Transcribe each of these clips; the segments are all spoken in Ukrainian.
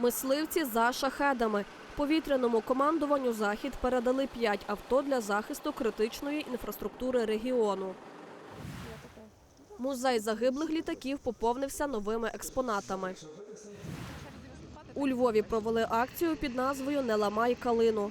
Мисливці за шахедами. Повітряному командуванню захід передали п'ять авто для захисту критичної інфраструктури регіону. Музей загиблих літаків поповнився новими експонатами. У Львові провели акцію під назвою Не ламай калину.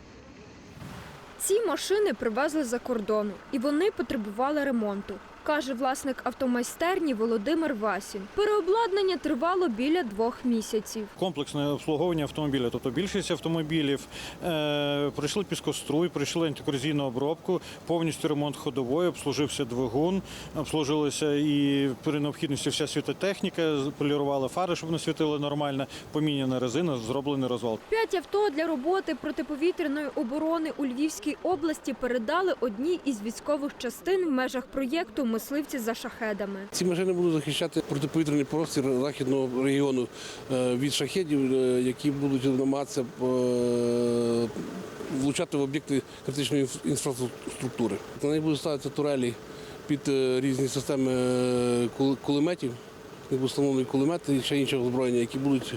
Ці машини привезли за кордону, і вони потребували ремонту, каже власник автомайстерні Володимир Васін. Переобладнання тривало біля двох місяців. Комплексне обслуговування автомобіля, тобто більшість автомобілів е, пройшли піскоструй, пройшли антикорозійну обробку, повністю ремонт ходової, обслужився двигун, обслужилася і при необхідності вся світотехніка, полірували фари, щоб вони світили нормально, поміняна резина, зроблений розвал. П'ять авто для роботи протиповітряної оборони у Львівській області передали одній із військових частин в межах проєкту Мисливці за шахедами. Ці машини будуть захищати протиповітряний простір західного регіону е, від шахедів, е, які будуть намагатися е, влучати в об'єкти критичної інфраструктури. На них будуть ставитися турелі під різні системи кулеметів, будуть встановлені кулемети і ще іншого озброєння, які будуть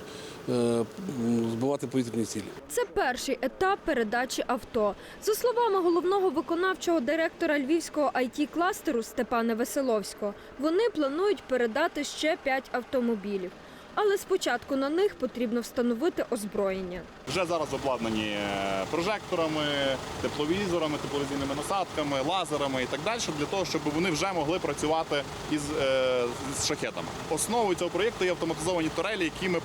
збивати повітряні цілі. Це перший етап передачі авто. За словами головного виконавчого директора львівського it кластеру Степана Веселовського, вони планують передати ще п'ять автомобілів. Але спочатку на них потрібно встановити озброєння. Вже зараз обладнані е, прожекторами, тепловізорами, тепловізійними насадками, лазерами і так далі, для того, щоб вони вже могли працювати із, е, з шахетами. Основою цього проєкту є автоматизовані турелі, які ми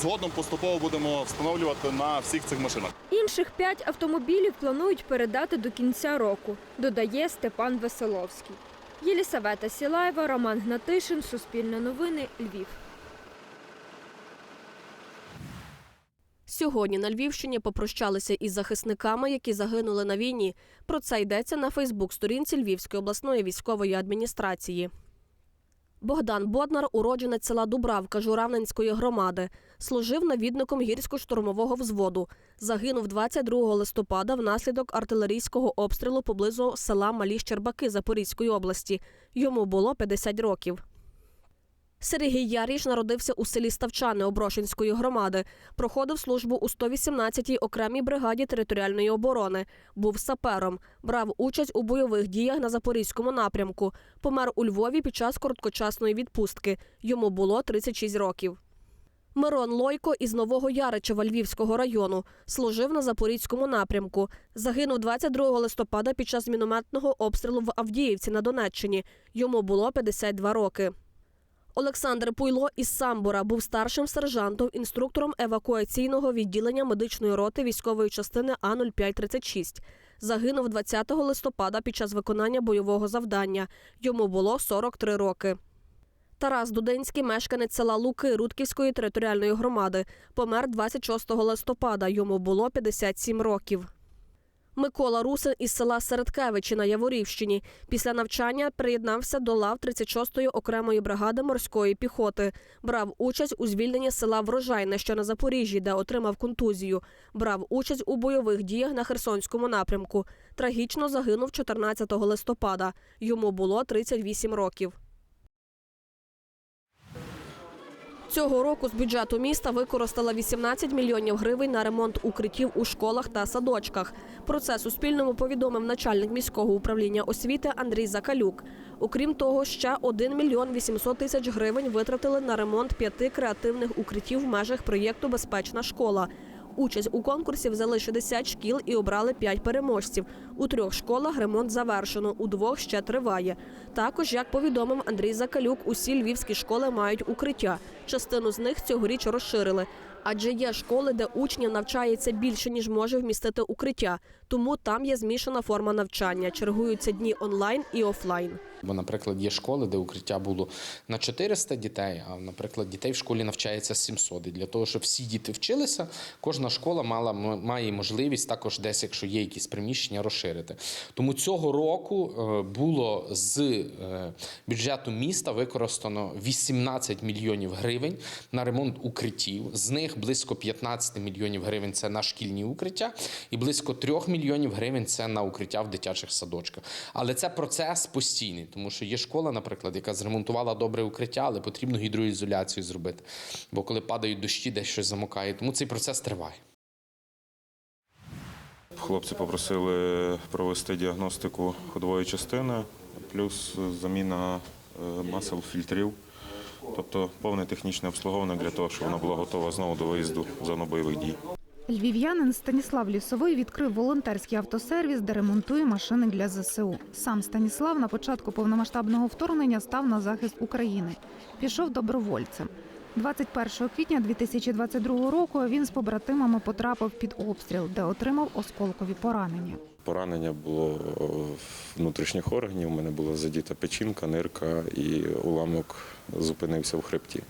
згодом поступово будемо встановлювати на всіх цих машинах. Інших п'ять автомобілів планують передати до кінця року, додає Степан Веселовський. Єлісавета Сілаєва, Роман Гнатишин, Суспільне новини, Львів. Сьогодні на Львівщині попрощалися із захисниками, які загинули на війні. Про це йдеться на Фейсбук-сторінці Львівської обласної військової адміністрації. Богдан Боднар, уродженець села Дубравка Журавненської громади, служив навідником гірсько-штурмового взводу. Загинув 22 листопада внаслідок артилерійського обстрілу поблизу села Малі Щербаки Запорізької області. Йому було 50 років. Сергій Яріш народився у селі Ставчани Оброшинської громади. Проходив службу у 118-й окремій бригаді територіальної оборони. Був сапером, брав участь у бойових діях на запорізькому напрямку. Помер у Львові під час короткочасної відпустки. Йому було 36 років. Мирон Лойко із Нового Яричева Львівського району служив на запорізькому напрямку. Загинув 22 листопада під час мінометного обстрілу в Авдіївці на Донеччині. Йому було 52 роки. Олександр Пуйло із Самбора був старшим сержантом, інструктором евакуаційного відділення медичної роти військової частини А-0536. Загинув 20 листопада під час виконання бойового завдання. Йому було 43 роки. Тарас Дудинський, мешканець села Луки Рудківської територіальної громади, помер 26 листопада. Йому було 57 років. Микола Русин із села Середкевичі на Яворівщині після навчання приєднався до лав 36-ї окремої бригади морської піхоти. Брав участь у звільненні села Врожайне, що на Запоріжжі, де отримав контузію. Брав участь у бойових діях на Херсонському напрямку. Трагічно загинув 14 листопада. Йому було 38 років. Цього року з бюджету міста використала 18 мільйонів гривень на ремонт укриттів у школах та садочках. Про це Суспільному повідомив начальник міського управління освіти Андрій Закалюк. Окрім того, ще 1 мільйон 800 тисяч гривень витратили на ремонт п'яти креативних укриттів в межах проєкту Безпечна школа. Участь у конкурсі взяли 60 шкіл і обрали 5 переможців. У трьох школах ремонт завершено, у двох ще триває. Також, як повідомив Андрій Закалюк, усі львівські школи мають укриття. Частину з них цьогоріч розширили. Адже є школи, де учнів навчається більше, ніж може вмістити укриття. Тому там є змішана форма навчання. Чергуються дні онлайн і офлайн. Бо, наприклад, є школи, де укриття було на 400 дітей, а, наприклад, дітей в школі навчається 700. І для того, щоб всі діти вчилися, кожна школа мала, має можливість також десь, якщо є якісь приміщення, розширити. Тому цього року е, було з е, бюджету міста використано 18 мільйонів гривень на ремонт укриттів. З них близько 15 мільйонів гривень це на шкільні укриття, і близько 3 мільйонів мільйонів гривень це на укриття в дитячих садочках. Але це процес постійний, тому що є школа, наприклад, яка зремонтувала добре укриття, але потрібно гідроізоляцію зробити. Бо коли падають дощі, десь щось замокає. Тому цей процес триває. Хлопці попросили провести діагностику ходової частини, плюс заміна е, масел фільтрів, тобто повне технічне обслуговування для того, щоб вона була готова знову до виїзду в зону бойових дій. Львів'янин Станіслав Лісовий відкрив волонтерський автосервіс, де ремонтує машини для ЗСУ. Сам Станіслав на початку повномасштабного вторгнення став на захист України. Пішов добровольцем. 21 квітня 2022 року він з побратимами потрапив під обстріл, де отримав осколкові поранення. Поранення було е, внутрішніх органів. У мене була задіта печінка, нирка і уламок зупинився в хребті.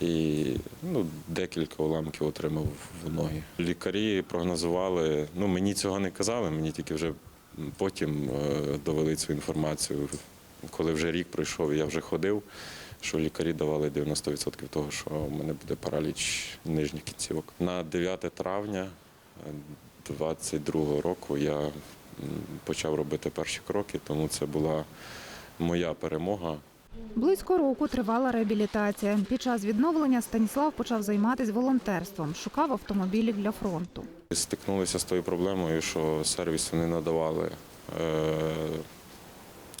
І ну, декілька уламків отримав в ноги. Лікарі прогнозували, ну мені цього не казали, мені тільки вже потім е, довели цю інформацію. Коли вже рік пройшов, я вже ходив, що лікарі давали 90% того, що в мене буде параліч нижніх кінцівок. На 9 травня 22 року я почав робити перші кроки, тому це була моя перемога. Близько року тривала реабілітація. Під час відновлення Станіслав почав займатися волонтерством, шукав автомобілів для фронту. Стикнулися з тою проблемою, що сервісу не надавали е,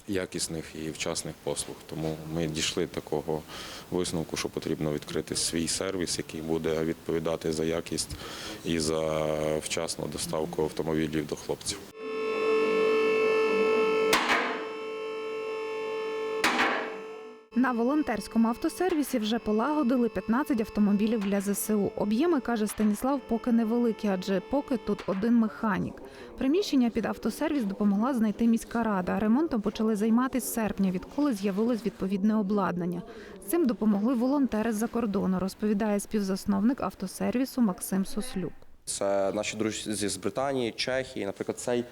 якісних і вчасних послуг. Тому ми дійшли такого висновку, що потрібно відкрити свій сервіс, який буде відповідати за якість і за вчасну доставку автомобілів до хлопців. На волонтерському автосервісі вже полагодили 15 автомобілів для ЗСУ. Об'єми, каже Станіслав, поки невеликі, адже поки тут один механік. Приміщення під автосервіс допомогла знайти міська рада. Ремонтом почали займатися серпня, відколи з'явилось відповідне обладнання. Цим допомогли волонтери з-за кордону, розповідає співзасновник автосервісу Максим Сослюк. Це наші друзі з Британії, Чехії. Наприклад, цей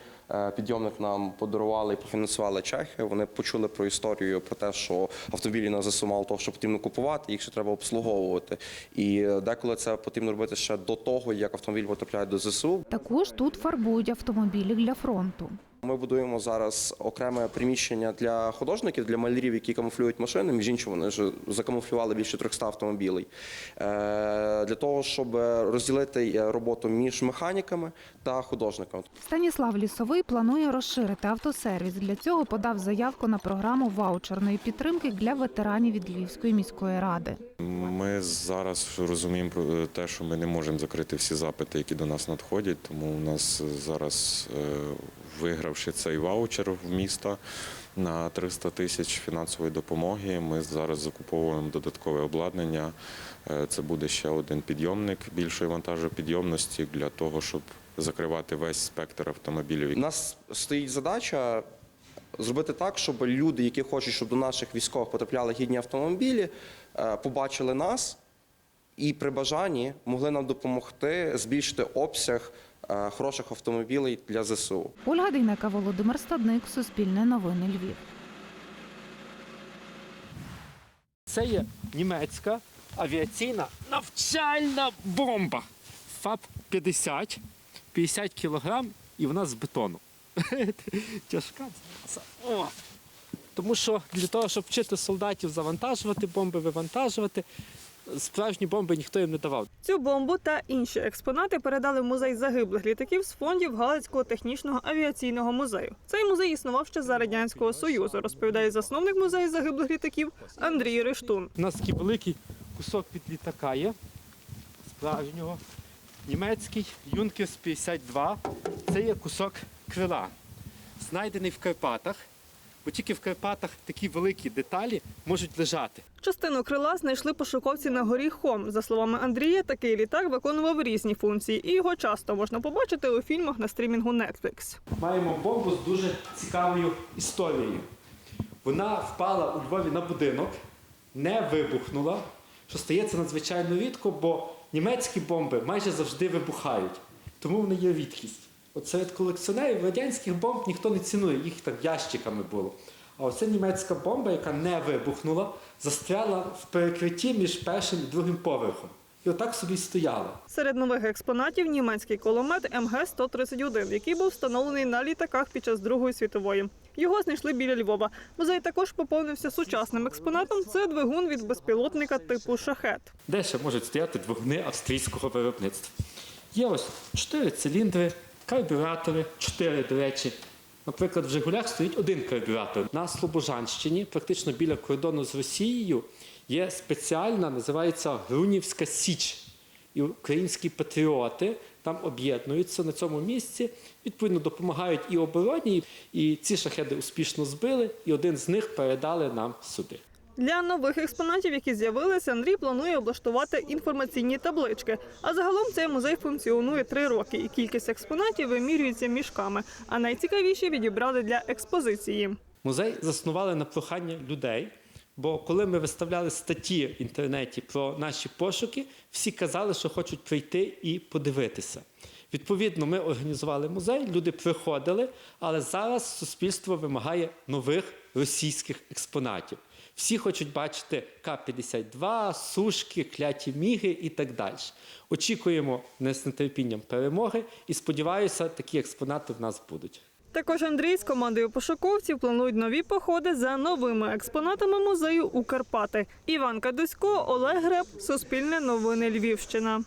підйомник нам подарували і профінансували Чехи. Вони почули про історію про те, що автомобілі на ЗСУ мало того, що потрібно купувати, їх ще треба обслуговувати. І е, деколи це потрібно робити ще до того, як автомобіль потрапляє до ЗСУ. Також тут фарбують автомобілі для фронту. Ми будуємо зараз окреме приміщення для художників, для малярів, які камуфлюють машини. Між іншим, вони вже закамуфлювали більше 300 автомобілів. Е, Для того, щоб розділити е, роботу між механіками та художниками. Станіслав Лісовий планує розширити автосервіс. Для цього подав заявку на програму ваучерної підтримки для ветеранів від Львівської міської ради. Ми зараз розуміємо про те, що ми не можемо закрити всі запити, які до нас надходять. Тому у нас зараз, е, вигравши цей ваучер в міста на 300 тисяч фінансової допомоги, ми зараз закуповуємо додаткове обладнання. Е, Це буде ще один підйомник більшої вантажопідйомності для того, щоб закривати весь спектр автомобілів. У нас стоїть задача зробити так, щоб люди, які хочуть, щоб до наших військових потрапляли гідні автомобілі, е, побачили нас і при бажанні могли нам допомогти збільшити обсяг хороших автомобілів для ЗСУ. Ольга Дейнека, Володимир Стадник, Суспільне новини Львів. Це є німецька авіаційна навчальна бомба. ФАП-50, 50 кілограм, і вона з бетону. Тяжка. О! Тому що для того, щоб вчити солдатів завантажувати бомби, вивантажувати, справжні бомби ніхто їм не давав. Цю бомбу та інші експонати передали в музей загиблих літаків з фондів Галицького технічного авіаційного музею. Цей музей існував ще за радянського союзу, розповідає засновник музею загиблих літаків Андрій Рештун. У нас такий великий кусок від літака є, справжнього. Німецький Юнкерс 52. Це є кусок крила, знайдений в Карпатах, бо тільки в Карпатах такі великі деталі можуть лежати. Частину крила знайшли пошуковці на горі Хом. За словами Андрія, такий літак виконував різні функції, і його часто можна побачити у фільмах на стрімінгу Netflix. Маємо бомбу з дуже цікавою історією. Вона впала у Львові на будинок, не вибухнула, що стається надзвичайно рідко, бо німецькі бомби майже завжди вибухають. Тому вони є рідкість. От серед колекціонерів радянських бомб ніхто не цінує, їх так ящиками було. А оце німецька бомба, яка не вибухнула, застряла в перекритті між першим і другим поверхом. і отак собі стояли. Серед нових експонатів німецький кулемет МГ-131, який був встановлений на літаках під час Другої світової. Його знайшли біля Львова. Музей також поповнився сучасним експонатом. Це двигун від безпілотника типу шахет. Де ще можуть стояти двигуни австрійського виробництва? Є ось чотири циліндри, карбюратори, чотири, до речі. Наприклад, в Жигулях стоїть один карбюратор. На Слобожанщині, практично біля кордону з Росією, є спеціальна, називається Грунівська Січ. І українські патріоти там об'єднуються на цьому місці, відповідно допомагають і обороні, і ці шахеди успішно збили, і один з них передали нам сюди. Для нових експонатів, які з'явилися, Андрій планує облаштувати інформаційні таблички. А загалом цей музей функціонує три роки, і кількість експонатів вимірюється мішками. А найцікавіші відібрали для експозиції. Музей заснували на прохання людей. Бо коли ми виставляли статті в інтернеті про наші пошуки, всі казали, що хочуть прийти і подивитися. Відповідно, ми організували музей, люди приходили, але зараз суспільство вимагає нових російських експонатів. Всі хочуть бачити К-52, сушки, кляті міги і так далі. Очікуємо не з нетерпінням перемоги і сподіваюся, такі експонати в нас будуть. Також Андрій з командою пошуковців планують нові походи за новими експонатами музею у Карпати. Іван Кадусько, Олег Греб, Суспільне новини Львівщина.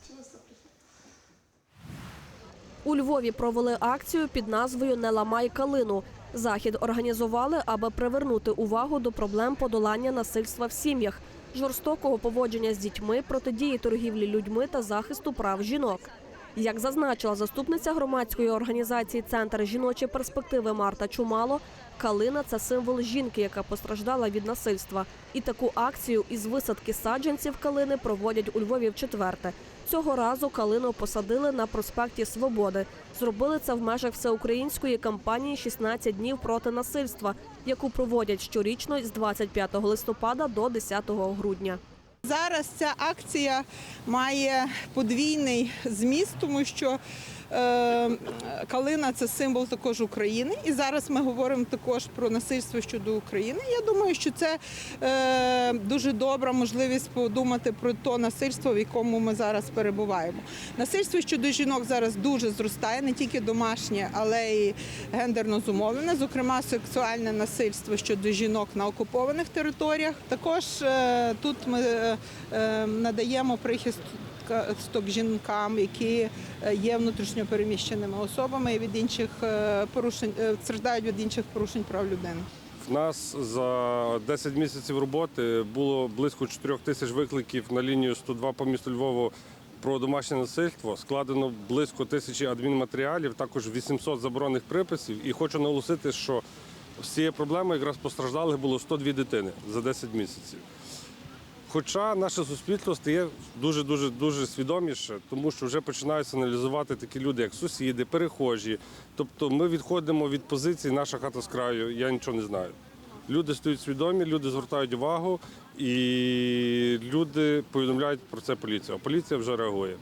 У Львові провели акцію під назвою Не ламай калину. Захід організували, аби привернути увагу до проблем подолання насильства в сім'ях, жорстокого поводження з дітьми, протидії торгівлі людьми та захисту прав жінок. Як зазначила заступниця громадської організації Центр жіночі перспективи Марта Чумало, калина це символ жінки, яка постраждала від насильства. І таку акцію із висадки саджанців калини проводять у Львові вчетверте. Цього разу калину посадили на проспекті Свободи. Зробили це в межах всеукраїнської кампанії «16 днів проти насильства, яку проводять щорічно з 25 листопада до 10 грудня. Зараз ця акція має подвійний зміст, тому що калина це символ також України. І зараз ми говоримо також про насильство щодо України. Я думаю, що це е, дуже добра можливість подумати про те насильство, в якому ми зараз перебуваємо. Насильство щодо жінок зараз дуже зростає, не тільки домашнє, але й гендерно зумовлене, зокрема сексуальне насильство щодо жінок на окупованих територіях. Також е, тут ми е, е, надаємо жінкам, які е, є внутрішньо переміщеними особами від інших е, порушень е, страждають від інших порушень прав людини. В нас за 10 місяців роботи було близько 4 тисяч викликів на лінію 102 по місту Львову про домашнє насильство. Складено близько тисячі адмінматеріалів, також 800 заборонених приписів. І хочу наголосити, що з цієї проблеми якраз постраждалих було 102 дитини за 10 місяців. Хоча наше суспільство стає дуже дуже дуже свідоміше, тому що вже починають аналізувати такі люди, як сусіди, перехожі. Тобто ми відходимо від позиції наша хата з краю, я нічого не знаю. Люди стають свідомі, люди звертають увагу і люди повідомляють про це поліцію. А поліція вже реагує.